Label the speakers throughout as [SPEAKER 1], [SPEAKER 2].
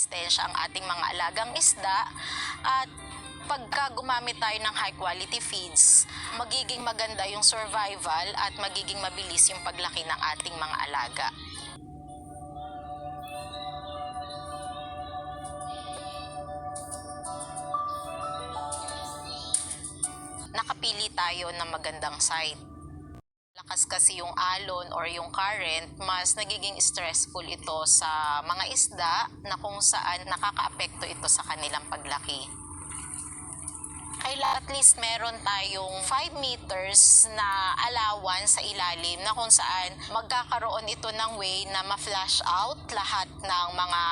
[SPEAKER 1] resistensya ang ating mga alagang isda at pagka gumamit tayo ng high quality feeds, magiging maganda yung survival at magiging mabilis yung paglaki ng ating mga alaga. Nakapili tayo ng magandang site. Lakas kasi yung alon or yung current, mas nagiging stressful ito sa mga isda na kung saan nakakaapekto ito sa kanilang paglaki. At least meron tayong 5 meters na allowance sa ilalim na kung saan magkakaroon ito ng way na ma-flush out lahat ng mga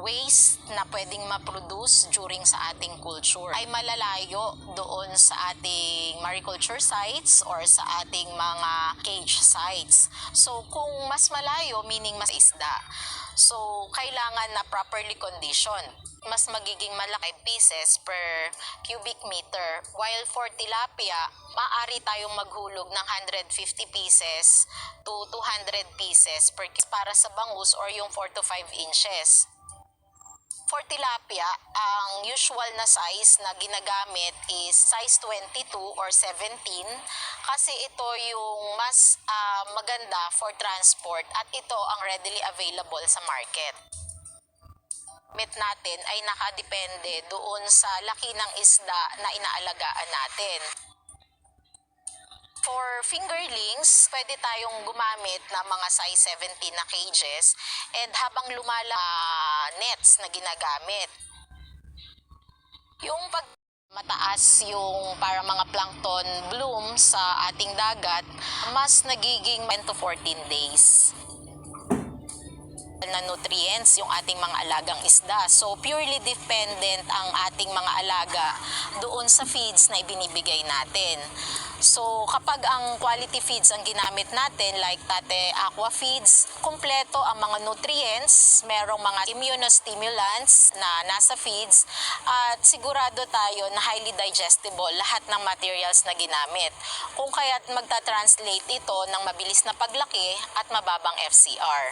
[SPEAKER 1] waste na pwedeng ma-produce during sa ating culture. Ay malalayo doon sa ating mariculture sites or sa ating mga cage sites. So kung mas malayo, meaning mas isda. So kailangan na properly conditioned mas magiging malaki pieces per cubic meter. While for tilapia, maaari tayong maghulog ng 150 pieces to 200 pieces per para sa bangus or yung 4 to 5 inches. For tilapia, ang usual na size na ginagamit is size 22 or 17 kasi ito yung mas ah, maganda for transport at ito ang readily available sa market gamit natin ay nakadepende doon sa laki ng isda na inaalagaan natin. For fingerlings, pwede tayong gumamit ng mga size 17 na cages and habang lumala ah, nets na ginagamit. Yung pag mataas yung para mga plankton bloom sa ating dagat, mas nagiging 10 to 14 days na nutrients yung ating mga alagang isda. So purely dependent ang ating mga alaga doon sa feeds na ibinibigay natin. So kapag ang quality feeds ang ginamit natin like tate aqua feeds, kumpleto ang mga nutrients, merong mga immunostimulants na nasa feeds at sigurado tayo na highly digestible lahat ng materials na ginamit. Kung kaya't magta-translate ito ng mabilis na paglaki at mababang FCR.